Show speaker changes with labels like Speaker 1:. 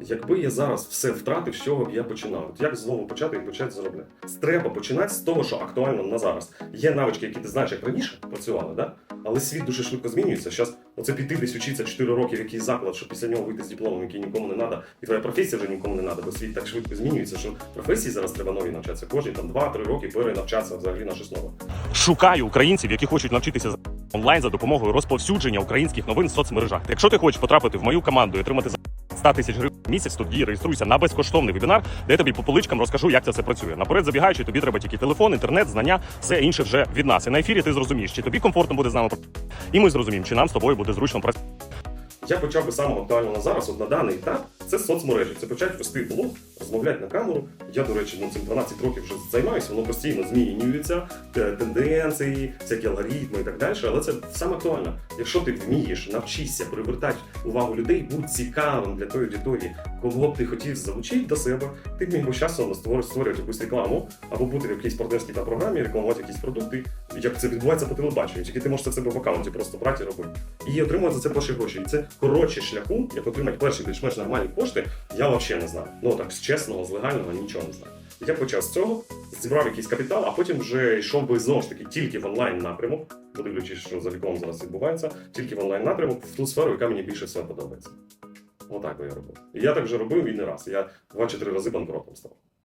Speaker 1: Якби я зараз все втратив, з чого б я починав? От як знову почати і почати заробляти? Треба починати з того, що актуально на зараз. Є навички, які ти знаєш, як раніше працювали, да? але світ дуже швидко змінюється. Зараз оце піти десь вчитися 4 роки в якийсь заклад, щоб після нього вийти з дипломом, який нікому не треба, і твоя професія вже нікому не треба, бо світ так швидко змінюється, що професії зараз треба нові навчатися. Кожні там 2-3 роки перенавчатися взагалі на щось нове.
Speaker 2: Шукаю українців, які хочуть навчитися онлайн за допомогою розповсюдження українських новин в соцмережах. Якщо ти хочеш потрапити в мою команду і отримати 100 тисяч гривень в місяць, тоді реєструйся на безкоштовний вебінар, де я тобі по поличкам розкажу, як це все працює. Наперед забігаючи, тобі треба тільки телефон, інтернет, знання, все інше вже від нас. І на ефірі ти зрозумієш, чи тобі комфортно буде з нами і ми зрозуміємо, чи нам з тобою буде зручно працювати.
Speaker 1: Я почав би самого актуального зараз, от на даний етап, це соцмережі. Це почати вести блог, розмовляти на камеру. Я, до речі, ну цим 12 років вже займаюся, воно постійно змінюється, тенденції, всякі алгоритми і так далі. Але це саме актуально. Якщо ти вмієш, навчишся привертати увагу людей, будь цікавим для тої аудиторії, кого б ти хотів залучити до себе, ти б міг би часом створювати, якусь рекламу або бути в якійсь партнерській програмі, рекламувати якісь продукти, як це відбувається по телебаченню. Тільки ти можеш це в себе в аккаунті просто брати і робити. І отримувати за це перші гроші. І це коротше шляху, як отримати перші більш-менш нормальні кошти, я взагалі не знаю. Ну так, з чесного, з легального нічого не знаю. Я почав з цього, зібрав якийсь капітал, а потім вже йшов би знову ж таки тільки в онлайн напрямок, подивлячись, що за вікном зараз відбувається, тільки в онлайн напрямок в ту сферу, яка мені більше всього подобається. Отак би я робив. І я так вже робив і не раз. Я два чи три рази банкротом став.